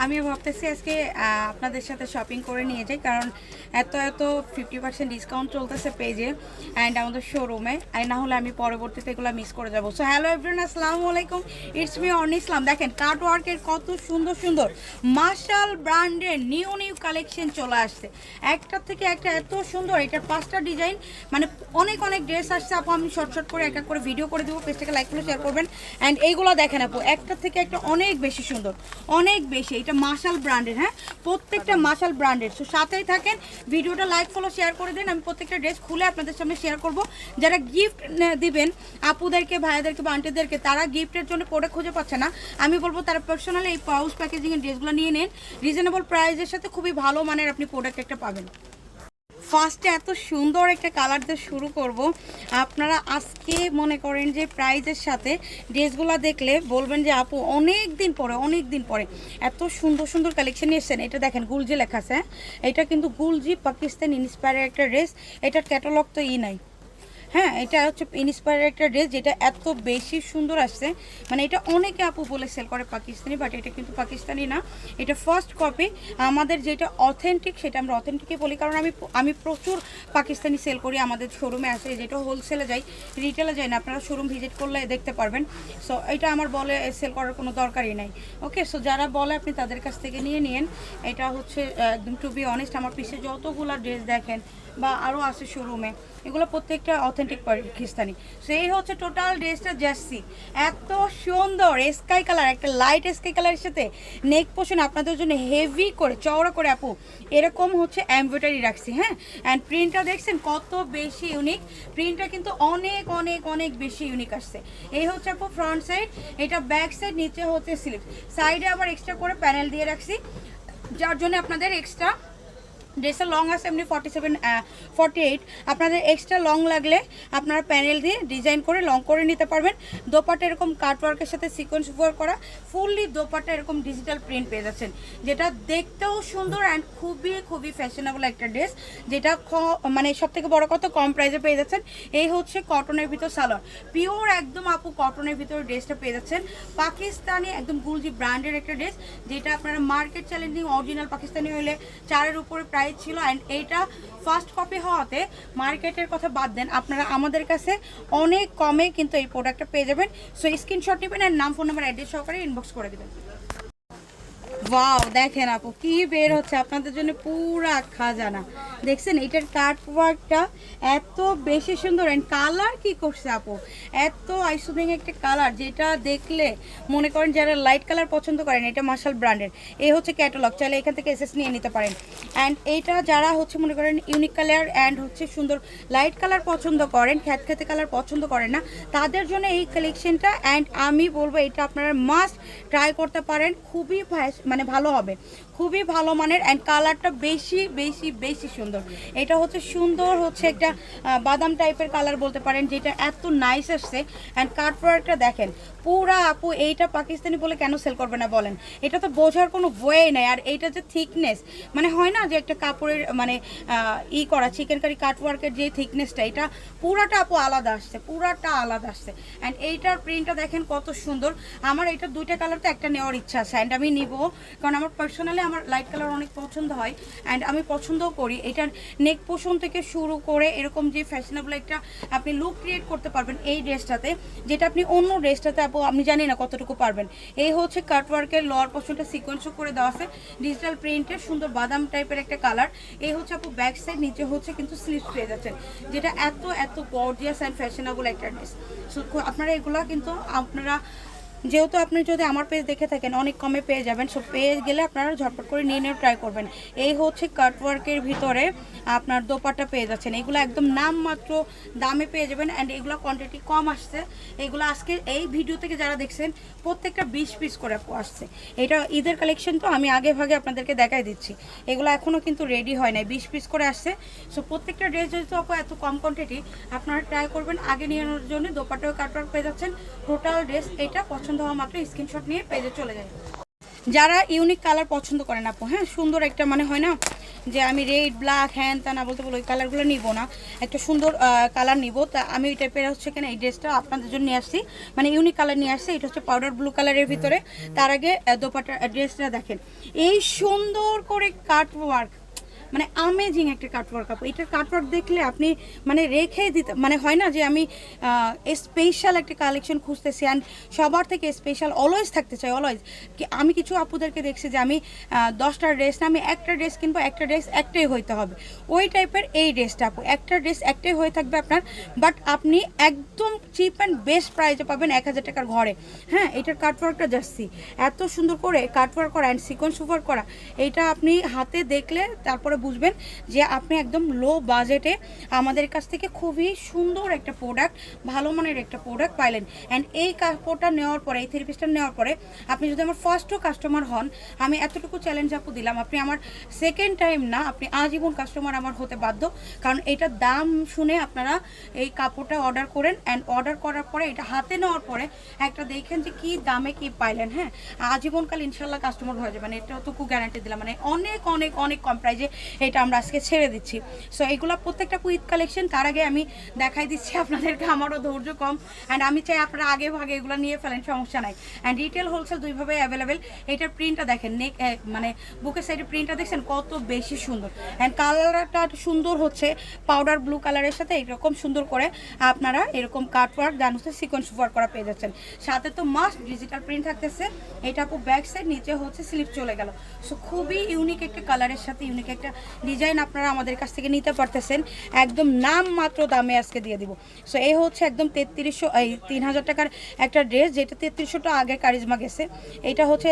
আমি ভাবতেছি আজকে আপনাদের সাথে শপিং করে নিয়ে যাই কারণ এত এত ফিফটি পার্সেন্ট ডিসকাউন্ট চলতেছে পেজে অ্যান্ড আমাদের শোরুমে আর না হলে আমি পরবর্তীতে এগুলো মিস করে যাব। সো হ্যালো এভরিওয়ান আসসালামু আলাইকুম। ইটস মি অর্ন ইসলাম দেখেন কার্ট ওয়ার্কের কত সুন্দর সুন্দর মার্শাল ব্র্যান্ডের নিউ নিউ কালেকশন চলে আসছে। একটা থেকে একটা এত সুন্দর, এটার পাঁচটা ডিজাইন মানে অনেক অনেক ড্রেস আসছে। আপু, আমি শর্ট শর্ট করে এক এক করে ভিডিও করে দেবো। পেজটাকে লাইক করে শেয়ার করবেন। অ্যান্ড এইগুলো দেখেন আপু, একটা থেকে একটা অনেক বেশি সুন্দর, অনেক বেশি। এটা মার্শাল ব্র্যান্ডের হ্যাঁ? প্রত্যেকটা মার্শাল ব্র্যান্ডের সো সাথেই থাকেন ভিডিওটা লাইক ফলো শেয়ার করে দিন। আমি প্রত্যেকটা ড্রেস খুলে আপনাদের সামনে শেয়ার করব। যারা গিফট দিবেন, আপুদেরকে, ভাইয়াদেরকে বা আন্টিদেরকে তারা গিফটের জন্য প্রোডাক্ট খুঁজে পাচ্ছে না। আমি বলব তারা পার্সোনালি এই পাউস প্যাকেজিংয়ের ড্রেসগুলো নিয়ে নেন। রিজনেবল প্রাইসের সাথে খুবই ভালো মানের আপনি প্রোডাক্ট একটা পাবেন। ফার্স্টে এত সুন্দর একটা কালার দিয়ে শুরু করব। আপনারা আজকে মনে করেন যে প্রাইজের সাথে ড্রেসগুলো দেখলে বলবেন যে আপু অনেক দিন পরে অনেক দিন পরে এত সুন্দর সুন্দর কালেকশন এসছেন। এটা দেখেন, গুলজি লেখা আছে হ্যাঁ? এটা কিন্তু গুলজি পাকিস্তান ইন্সপায়ার একটা ড্রেস এটার ক্যাটালগ তো ই নাই। হ্যাঁ এটা হচ্ছে ইন্সপায়ার একটা ড্রেস যেটা এত বেশি সুন্দর আসছে। মানে এটা অনেকে আপু বলে সেল করে পাকিস্তানি বাট এটা কিন্তু পাকিস্তানি না। এটা ফার্স্ট কপি আমাদের যেটা অথেন্টিক সেটা আমরা অথেন্টিকই বলি, কারণ আমি আমি প্রচুর পাকিস্তানি সেল করি, আমাদের শোরুমে আসে যেটা হোলসেলে যাই রিটেলে যাই না, আপনারা শোরুম ভিজিট করলে দেখতে পারবেন। সো এটা আমার বলে সেল করার কোনো দরকারই নাই। ওকে সো যারা বলে আপনি তাদের কাছ থেকে নিয়ে নিন এটা হচ্ছে একদম টু বি অনেস্ট আমার পিছে যতগুলো ড্রেস দেখেন বা আরও আছে শোরুমে এগুলো প্রত্যেকটা অথেন্টিক পাকিস্তানি সো এই হচ্ছে টোটাল ড্রেসটা জার্সি। এত সুন্দর স্কাই কালার একটা লাইট স্কাই কালারের সাথে নেক পোষণ আপনাদের জন্য হেভি করে, চওড়া করে আপু। এরকম হচ্ছে এমব্রয়ডারি রাখছি হ্যাঁ? অ্যান্ড প্রিন্টটা দেখছেন কত বেশি ইউনিক প্রিন্টটা কিন্তু অনেক অনেক অনেক বেশি ইউনিক আসছে। এই হচ্ছে আপু ফ্রন্ট সাইড এটা ব্যাক সাইড নিচে হচ্ছে স্লিপ সাইডে আবার এক্সট্রা করে প্যানেল দিয়ে রাখছি, যার জন্য আপনাদের এক্সট্রা ড্রেসের লং আছে, এমনি ফর্টি সেভেন ফর্টি এইট আপনাদের এক্সট্রা লং লাগলে আপনারা প্যানেল দিয়ে ডিজাইন করে লং করে নিতে পারবেন। দোপাটা এরকম কাটওয়ার্কের সাথে সিকোয়েন্স ওয়ার্ক করা ফুললি দোপাটা এরকম ডিজিটাল প্রিন্ট পেয়ে যাচ্ছেন। যেটা দেখতেও সুন্দর অ্যান্ড খুবই খুবই ফ্যাশনেবল একটা ড্রেস যেটা মানে সব থেকে বড় কথা কম প্রাইসে পেয়ে যাচ্ছেন। এই হচ্ছে কটনের ভিতর সালোয়ার পিওর একদম আপু কটনের ভিতরে ড্রেসটা পেয়ে যাচ্ছেন। পাকিস্তানি একদম গুলজি ব্র্যান্ডের একটা ড্রেস যেটা আপনারা মার্কেট চ্যালেঞ্জিং অরিজিনাল পাকিস্তানি হলে চারের উপরে প্রাইস ছিল অ্যান্ড এইটা ফার্স্ট কপি হওয়াতে মার্কেটের কথা বাদ দেন। আপনারা আমাদের কাছে অনেক কমে কিন্তু এই প্রোডাক্টটা পেয়ে যাবেন। সো স্ক্রিনশট নেবেন আর নাম ফোন নাম্বার অ্যাড্রেস সহকারে ইনবক্স করে দেবেন। ওয়াও দেখেন আপু, কি বের হচ্ছে? আপনাদের জন্য পুরা খাজানা। দেখছেন, এটার কাট ওয়ার্কটা এত বেশি সুন্দর। এন্ড কালার কি করছে আপু? এত আইসুমিং একটা কালার যেটা দেখলে মনে করেন যারা লাইট কালার পছন্দ করেন, এটা মার্শাল ব্র্যান্ডের এই হচ্ছে ক্যাটালগ চাইলে এখান থেকে এসএস নিয়ে নিতে পারেন। অ্যান্ড এইটা যারা হচ্ছে মনে করেন ইউনিক কালার অ্যান্ড হচ্ছে সুন্দর লাইট কালার পছন্দ করেন, খ্যাত খ্যাতে কালার পছন্দ করেন না, তাদের জন্য এই কালেকশনটা অ্যান্ড আমি বলব, এটা আপনারা মাস্ট ট্রাই করতে পারেন। খুবই মানে ভালো হবে। খুবই ভালো মানের অ্যান্ড কালারটা বেশি বেশি বেশি সুন্দর। এটা হচ্ছে সুন্দর হচ্ছে একটা বাদাম টাইপের কালার বলতে পারেন, যেটা এত নাইস আসছে। অ্যান্ড কাটওয়ার্কটা দেখেন, পুরা আপু এইটা পাকিস্তানি বলে কেন সেল করবে না বলেন? এটা তো বোঝার কোনো ওয়ে নেই। আর এইটা যে থিকনেস মানে হয় না যে একটা কাপড়ের মানে ই করা চিকেন কারি কাটওয়ার্কের যে থিকনেসটা এটা পুরাটা আপু আলাদা আসছে, পুরাটা আলাদা আসছে। অ্যান্ড এইটার প্রিন্টটা দেখেন কত সুন্দর। আমার এটা দুইটা কালার তো একটা নেওয়ার ইচ্ছা আছে। অ্যান্ড আমি নিব, কারণ আমার পার্সোনালি আমার লাইট কালার অনেক পছন্দ হয় অ্যান্ড আমি পছন্দও করি। এটার নেক পোষণ থেকে শুরু করে এরকম যে ফ্যাশনেবল একটা আপনি লুক ক্রিয়েট করতে পারবেন এই ড্রেসটাতে, যেটা আপনি অন্য ড্রেসটাতে আপু, আমি জানি না কতটুকু পারবেন। এই হচ্ছে কাটওয়ার্কের লোয়ার পোর্শনটা সিকোয়েন্সও করে দেওয়া আছে ডিজিটাল প্রিন্টের সুন্দর বাদাম টাইপের একটা কালার এই হচ্ছে আপু ব্যাক সাইড নিচে হচ্ছে কিন্তু স্লিপস পেয়ে যাচ্ছেন, যেটা এত এত গর্জিয়াস অ্যান্ড ফ্যাশনেবল একটা ড্রেস আপনারা এগুলা কিন্তু আপনারা যেহেতু আপনি যদি আমার পেজ দেখে থাকেন, অনেক কমে পেয়ে যাবেন। সো পেয়ে গেলে আপনারা ঝটপট করে নিয়ে নিয়ে ট্রাই করবেন। এই হচ্ছে কাটওয়ার্কের ভিতরে আপনার দোপাট্টা পেয়ে যাচ্ছেন। এগুলো একদম নামমাত্র দামে পেয়ে যাবেন অ্যান্ড এগুলো কোয়ান্টিটি কম আসছে। এগুলো আজকে এই ভিডিও থেকে যারা দেখছেন, প্রত্যেকটা বিশ পিস করে আসছে। এটা ঈদের কালেকশন তো আমি আগে ভাগে আপনাদেরকে দেখাই দিচ্ছি। এগুলো এখনও কিন্তু রেডি হয় নাই, বিশ পিস করে আসছে। সো প্রত্যেকটা ড্রেস যেহেতু আপু এত কম কোয়ান্টিটি আপনারা ট্রাই করবেন। আগে নিয়ে জন্য দোপাট্টাও কাটওয়ার্ক পেয়ে যাচ্ছেন। টোটাল ড্রেস এটা পছন্দ হওয়া মাত্র স্ক্রিনশট নিয়ে পেজে চলে যায় যারা ইউনিক কালার পছন্দ করেন আপু হ্যাঁ? সুন্দর একটা মানে হয় না যে আমি রেড ব্ল্যাক হ্যান তা না বলতে বলো ওই কালারগুলো নিব না। একটা সুন্দর কালার নিব। তা আমি ওই টাইপের হচ্ছে কেন এই ড্রেসটা আপনাদের জন্য নিয়ে আসছি। মানে ইউনিক কালার নিয়ে আসছি, এটা হচ্ছে পাউডার ব্লু কালারের ভিতরে। তার আগে দোপাটা ড্রেসটা দেখেন। এই সুন্দর করে কাট ওয়ার্ক মানে আমেজিং একটা কাটওয়ার্ক আপু। এটার কাটওয়ার্ক দেখলে আপনি মানে রেখে দিতে মানে হয় না যে আমি স্পেশাল একটা কালেকশন খুঁজতেছি অ্যান্ড সবার থেকে স্পেশাল অলওয়েজ থাকতে চাই অলওয়েজ কি আমি কিছু আপুদেরকে দেখছি যে আমি আহ, দশটা ড্রেস না আমি একটা ড্রেস কিনবো একটা ড্রেস একটাই হইতে হবে। ওই টাইপের এই ড্রেসটা আপু একটা ড্রেস একটাই হয়ে থাকবে আপনার বাট আপনি একদম চিপ অ্যান্ড বেস্ট প্রাইসে পাবেন এক হাজার টাকার ঘরে। হ্যাঁ এটার কাটওয়ার্কটা যাচ্ছি এত সুন্দর করে কাটওয়ার্ক করা অ্যান্ড সিকোয়েন্স ওভার করা এইটা আপনি হাতে দেখলে তারপরে বুঝবেন যে আপনি একদম লো বাজেটে আমাদের কাছ থেকে খুবই সুন্দর একটা প্রোডাক্ট ভালো মানের একটা প্রোডাক্ট পাইলেন। অ্যান্ড এই কাপড়টা নেওয়ার পরে, এই থ্রি পিসটা নেওয়ার পরে, আপনি যদি আমার ফার্স্টও কাস্টমার হন, আমি এতটুকু চ্যালেঞ্জ আপু দিলাম। আপনি আমার সেকেন্ড টাইম না, আপনি আজীবন কাস্টমার আমার হতে বাধ্য। কারণ এটার দাম শুনে আপনারা এই কাপড়টা অর্ডার করেন অ্যান্ড অর্ডার করার পরে, এটা হাতে নেওয়ার পরে একটা দেখেন যে কি দামে কি পাইলেন হ্যাঁ? আজীবনকাল ইনশাল্লাহ কাস্টমার হয়ে যাবে মানে এটাটুকু গ্যারান্টি দিলাম। মানে অনেক অনেক অনেক কম প্রাইজে এটা আমরা আজকে ছেড়ে দিচ্ছি। সো এগুলো প্রত্যেকটা কুইথ কালেকশন তার আগে আমি দেখাই দিচ্ছি আপনাদেরকে, আমারও ধৈর্য কম। অ্যান্ড আমি চাই আপনারা আগে ভাগে এগুলো নিয়ে ফেলেন, সমস্যা নাই। অ্যান্ড রিটেল হোলসেল দুইভাবে অ্যাভেলেবেল এটার প্রিন্টটা দেখেন নেক মানে বুকের সাইডে প্রিন্টটা দেখছেন, কত বেশি সুন্দর। অ্যান্ড কালারটা সুন্দর হচ্ছে পাউডার ব্লু কালারের সাথে এরকম সুন্দর করে আপনারা এরকম কাট ওয়ার্ক ডান হচ্ছে সিকোয়েন্স ওয়ার্ক করা পেয়ে যাচ্ছেন। সাথে তো মাস্ট ডিজিটাল প্রিন্ট থাকতেছে। এটা আপু ব্যাক সাইড নিচে হচ্ছে স্লিপ চলে গেল। সো খুবই ইউনিক একটা কালারের সাথে ইউনিক একটা ডিজাইন আপনারা আমাদের কাছ থেকে নিতে পারতেছেন। একদম নাম মাত্র দামে আজকে দিয়ে দিব। সো এই হচ্ছে একদম তেত্রিশশো, এই তিন হাজার টাকার একটা ড্রেস যেটা তেত্রিশশোটা আগে কারিজমা গেছে। এটা হচ্ছে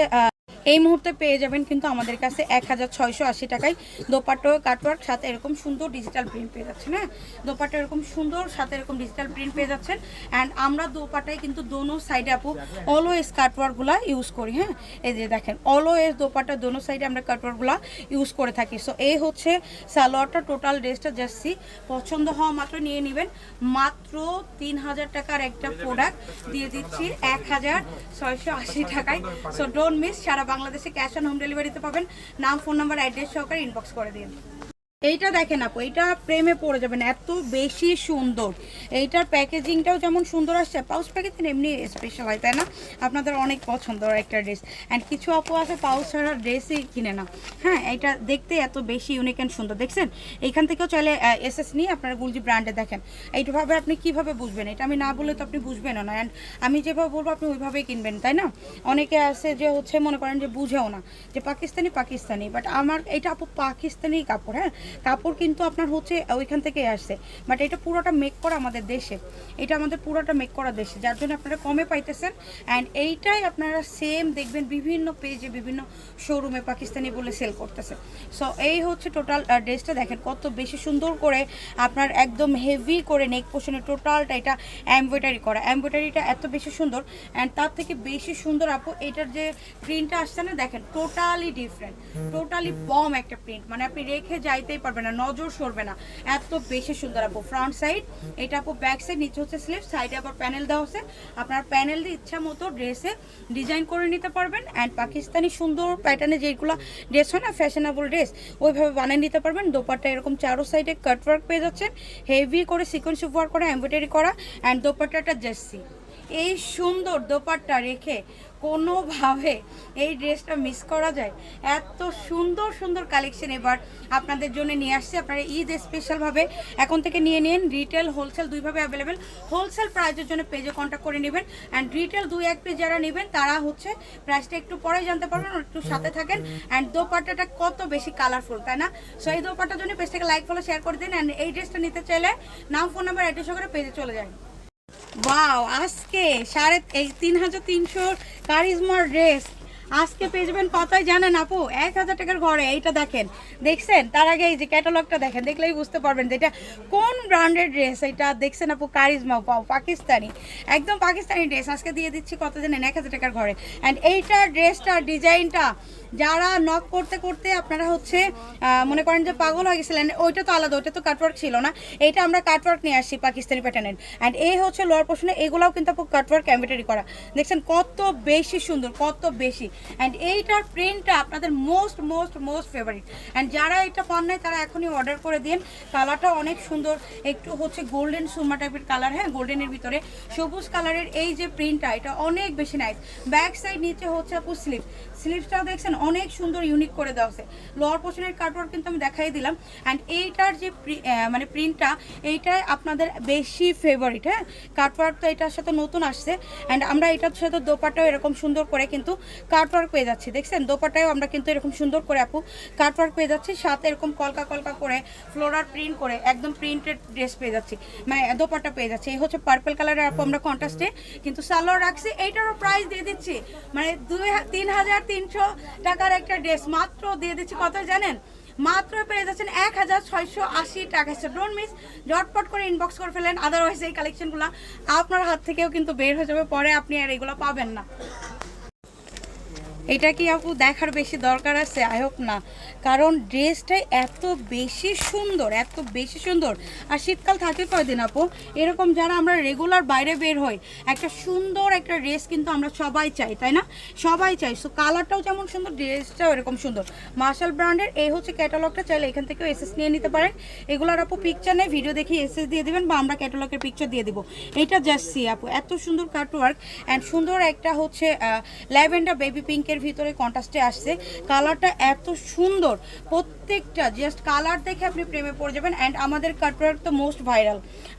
এই মুহূর্তে পেয়ে যাবেন কিন্তু আমাদের কাছে এক হাজার ছয়শো আশি টাকায় দোপাটো কাটওয়ার্ক, সাথে এরকম সুন্দর ডিজিটাল প্রিন্ট পেয়ে যাচ্ছেন হ্যাঁ? দোপাটা এরকম সুন্দর, সাথে এরকম ডিজিটাল প্রিন্ট পেয়ে যাচ্ছেন। অ্যান্ড আমরা দোপাটায় কিন্তু দোনো সাইডে আপু অলওয়েজ কাটওয়ার্কগুলো ইউজ করি হ্যাঁ? এই যে দেখেন অলওয়েজ দোপাটা দোনো সাইডে আমরা কাটওয়ার্কগুলো ইউজ করে থাকি। সো এই হচ্ছে সালোয়ারটা টোটাল ড্রেসটা জার্সি পছন্দ হওয়া মাত্র নিয়ে নেবেন। মাত্র তিন হাজার টাকার একটা প্রোডাক্ট দিয়ে দিচ্ছি এক হাজার ছয়শো আশি টাকায়। সো ডোন্ট মিস সারা বাংলাদেশে ক্যাশ অন হোম ডেলিভারিতে পাবেন। নাম ফোন নাম্বার অ্যাড্রেস সহকারে ইনবক্স করে দিন। এইটা দেখেন আপু, এইটা প্রেমে পড়ে যাবেন, এত বেশি সুন্দর। এইটার প্যাকেজিংটাও যেমন সুন্দর আসছে, পাউচ প্যাকেজিং এমনি স্পেশাল হয়, তাই না? আপনাদের অনেক পছন্দ একটা ড্রেস। অ্যান্ড কিছু আপু আছে পাউচ ছাড়া ড্রেসই কিনে না। হ্যাঁ এটা দেখতে এত বেশি ইউনিক অ্যান্ড সুন্দর। দেখছেন? এইখান থেকেও চাইলে এস এস নিয়ে আপনারা গুলজি ব্র্যান্ডে দেখেন। এইভাবে আপনি কীভাবে বুঝবেন? এটা আমি না বললে তো আপনি বুঝবেনও না। অ্যান্ড আমি যেভাবে বলব, আপনি ওইভাবেই কিনবেন, তাই না? অনেকে আছে যে হচ্ছে মনে করেন যে বুঝেও না যে পাকিস্তানি পাকিস্তানি। বাট আমার এটা আপু পাকিস্তানি কাপড় হ্যাঁ? কাপড় কিন্তু আপনার হচ্ছে ওইখান থেকে আসছে। বাট এটা পুরোটা মেক করা আমাদের দেশে। এটা আমাদের পুরোটা মেক করা দেশে যার জন্য আপনারা কমে পাইতেছেন। অ্যান্ড এইটাই আপনারা সেম দেখবেন বিভিন্ন পেজে বিভিন্ন শোরুমে পাকিস্তানি বলে সেল করতেছে। সো এই হচ্ছে টোটাল ড্রেসটা দেখেন কত বেশি সুন্দর করে আপনার একদম হেভি করে নেক পোষণে টোটালটা এটা এমব্রয়ডারি করা। এমব্রয়ডারিটা এত বেশি সুন্দর। অ্যান্ড তার থেকে বেশি সুন্দর আপু এটার যে প্রিন্টটা আসছে না দেখেন টোটালি ডিফারেন্ট টোটালি বম একটা প্রিন্ট মানে আপনি রেখে যাইতেই পারবেন না, নজর সরবে না। এত বেশি সুন্দর আপু ফ্রন্ট সাইড এটা আপু ব্যাক সাইড নিচে হচ্ছে স্লিভ সাইডে আবার প্যানেল দেওয়া হচ্ছে আপনার প্যানেল দিয়ে ইচ্ছা মতো ড্রেসে ডিজাইন করে নিতে পারবেন অ্যান্ড পাকিস্তানি সুন্দর প্যাটার্নে যেগুলো ড্রেস হয় না ফ্যাশনেবল ড্রেস ওইভাবে বানিয়ে নিতে পারবেন। দোপাট্টা এরকম চারো সাইডে কাট ওয়ার্ক পেয়ে যাচ্ছেন। হেভি করে সিকোয়েন্স ওয়ার্ক করা এমব্রয়ডারি করা অ্যান্ড দোপাট্টাটা জার্সি এই সুন্দর দোপাট্টা রেখে কোনোভাবে এই ড্রেসটা মিস করা যায়। এত সুন্দর সুন্দর কালেকশন এবার আপনাদের জন্য নিয়ে আসছে। আপনারা ঈদ স্পেশালভাবে এখন থেকে নিয়ে নিন। রিটেল হোলসেল দুইভাবে অ্যাভেলেবেল হোলসেল প্রাইসের জন্য পেজে কন্ট্যাক্ট করে নেবেন। অ্যান্ড রিটেল দুই এক পিস যারা নেবেন, তারা হচ্ছে প্রাইসটা একটু পরে জানতে পারবেন একটু সাথে থাকেন। অ্যান্ড দোপাট্টাটা কত বেশি কালারফুল তাই না? সো এই দোপাট্টার জন্য পেজটাকে লাইক ফলো শেয়ার করে দিন। অ্যান্ড এই ড্রেসটা নিতে চাইলে নাম ফোন নাম্বার অ্যাড্রেস করে পেজে চলে যায় ওয়াও আজকে সাড়ে এই তিন হাজার তিনশোর কারিজমার ড্রেস আজকে পেয়ে যাবেন কতই জানেন আপু? এক হাজার টাকার ঘরে, এইটা দেখেন। দেখছেন? তার আগে এই যে ক্যাটালগটা দেখেন, দেখলেই বুঝতে পারবেন যে এটা কোন ব্র্যান্ডের ড্রেস? এটা দেখছেন আপু, কারিজমা পাও পাকিস্তানি। একদম পাকিস্তানি ড্রেস। আজকে দিয়ে দিচ্ছি কত জানেন? এক হাজার টাকার ঘরে। অ্যান্ড এইটা ড্রেসটা ডিজাইনটা যারা নক করতে করতে আপনারা হচ্ছে মনে করেন যে পাগল হয়ে গেছিলেন, ওইটা তো আলাদা, ওইটা তো কাটওয়ার্ক ছিল না। এইটা আমরা কাটওয়ার্ক নিয়ে আসছি পাকিস্তানি প্যাটার্নের অ্যান্ড এই হচ্ছে লোয়ার পোর্শনে এগুলাও কিন্তু আপু কাটওয়ার্ক এমব্রয়ডারি করা। দেখছেন কত বেশি সুন্দর, কত বেশি। অ্যান্ড এইটার প্রিন্টটা আপনাদের most most most favourite and যারা এটা পান নাই, তারা এখনই অর্ডার করে দিন। কালারটা অনেক সুন্দর, একটু হচ্ছে গোল্ডেন সুরমা টাইপের কালার হ্যাঁ গোল্ডেনের ভিতরে। সবুজ কালারের এই যে প্রিন্টটা এটা অনেক বেশি নাইস ব্যাক সাইড নিচে হচ্ছে আপু স্লিপ স্লিপসটাও দেখছেন, অনেক সুন্দর ইউনিক করে দেওয়া আছে লোয়ার পোর্শনের কাটওয়ার্ক কিন্তু আমি দেখাই দিলাম। অ্যান্ড এইটার যে মানে প্রিন্টটা এইটাই আপনাদের বেশি ফেভারিট হ্যাঁ? কাটওয়ার্ক তো এটার সাথে নতুন আসছে। অ্যান্ড আমরা এটার সাথে দোপাটাও এরকম সুন্দর করে কিন্তু কাটওয়ার্ক পেয়ে যাচ্ছি। দেখছেন? দোপাটাও আমরা কিন্তু এরকম সুন্দর করে আপু কাটওয়ার্ক পেয়ে যাচ্ছি। সাথে এরকম কলকা কলকা করে ফ্লোরার প্রিন্ট করে একদম প্রিন্টেড ড্রেস পেয়ে যাচ্ছি। মানে দোপাটা পেয়ে যাচ্ছে। এই হচ্ছে পার্পল কালারের আপু আমরা কন্ট্রাস্টে কিন্তু সালোয়ার রাখছি। এইটারও প্রাইস দিয়ে দিচ্ছি। মানে দুই তিন হাজার তিনশো টাকার একটা ড্রেস। মাত্র দিয়ে দিচ্ছি কত জানেন? মাত্র পেয়ে যাচ্ছেন এক হাজার ছয়শো আশি টাকা। সে ডোন্ট মিস জটপট করে ইনবক্স করে ফেলেন। আদারওয়াইজ এই কালেকশনগুলো আপনার হাত থেকেও কিন্তু বের হয়ে যাবে। পরে আপনি আর এগুলো পাবেন না। এটা কি আপু দেখার বেশি দরকার আছে? আই হোপ না। কারণ ড্রেসটাই এত বেশি সুন্দর, এত বেশি সুন্দর। আর শীতকাল থাকে কয়দিন আপু, এরকম যারা আমরা রেগুলার বাইরে বের হই, একটা সুন্দর একটা ড্রেস কিন্তু আমরা সবাই চাই, তাই না? সবাই চাই। সো কালারটাও যেমন সুন্দর ড্রেসটাও এরকম সুন্দর। মার্শাল ব্র্যান্ডের এই হচ্ছে ক্যাটালগটা চাইলে এখান থেকেও এসএস নিয়ে নিতে পারেন। এগুলোর আপু পিকচার নেই ভিডিও দেখে এসএস দিয়ে দিবেন বা আমরা ক্যাটালগের পিকচার দিয়ে দেবো। এটা জাস্ট সি আপু, এত সুন্দর কাটওয়ার্ক অ্যান্ড সুন্দর একটা হচ্ছে ল্যাভেন্ডার বেবি পিঙ্কের ভিতরে কন্ট্রাস্টে আসছে। কালারটা এত সুন্দর। প্রত্যেকটা জাস্ট কালার দেখে আপনি প্রেমে পড়ে যাবেন অ্যান্ড আমাদের কাটওয়ার্ক তো মোস্ট ভাইরাল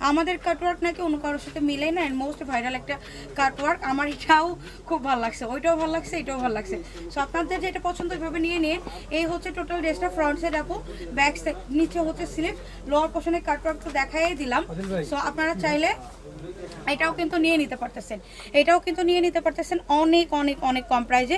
আমাদের কাটওয়ার্ক নাকি অন্য কারোর সাথে মিলে না অ্যান্ড মোস্ট ভাইরাল একটা কাটওয়ার্ক আমার এটাও খুব ভালো লাগছে। ওইটাও ভালো লাগছে এটাও ভালো লাগছে। সো আপনাদের যেটা পছন্দ ওইভাবে নিয়ে নিয়ে এই হচ্ছে টোটাল ড্রেসটা ফ্রন্ট সাইড আপু ব্যাক সাইড নিচে হচ্ছে স্লিপ লোয়ার পোর্শনে কাটওয়ার্ক তো দেখাই দিলাম। সো আপনারা চাইলে এটাও কিন্তু নিয়ে নিতে পারতেছেন। এটাও কিন্তু নিয়ে নিতে পারতেছেন অনেক অনেক অনেক কম প্রাইজে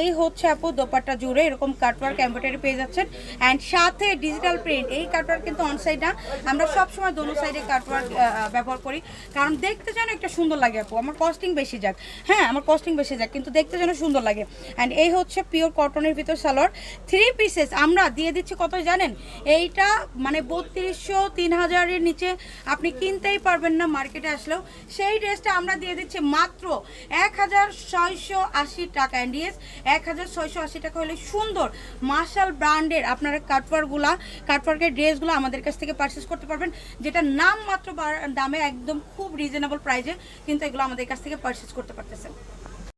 এই হচ্ছে আপু দোপাট্টা জুড়ে এরকম কাটওয়ার্ক এম্ব্রয়ডারি পেয়ে যাচ্ছেন। অ্যান্ড সাথে ডিজিটাল প্রিন্ট এই কাটওয়ার্ক কিন্তু অন সাইড না। আমরা সবসময় দোনো সাইডে কাটওয়ার্ক ব্যবহার করি। কারণ দেখতে যেন একটা সুন্দর লাগে আপু। আমার কস্টিং বেশি যাক। হ্যাঁ আমার কস্টিং বেশি যাক, কিন্তু দেখতে যেন সুন্দর লাগে। অ্যান্ড এই হচ্ছে পিওর কটনের ভিতর সালোয়ার থ্রি পিসেস আমরা দিয়ে দিচ্ছি কত জানেন? এইটা মানে বত্রিশশো, তিন হাজারের নিচে আপনি কিনতেই পারবেন না মার্কেটে আসলেও সেই ড্রেসটা আমরা দিয়ে দিচ্ছি মাত্র এক হাজার ছয়শো আশি টাকা। অ্যান্ড ইয়েস এক হাজার ছয়শো আশি টাকা হলে সুন্দর মার্শাল ব্র্যান্ডের আপনারা কাটওয়ার্কগুলা কাটওয়ার্কের ড্রেসগুলো আমাদের কাছ থেকে পারচেস করতে পারবেন, যেটা নাম মাত্র দামে একদম খুব রিজনেবল প্রাইসে কিন্তু এগুলো আমাদের কাছ থেকে পারচেস করতে পারতেছেন।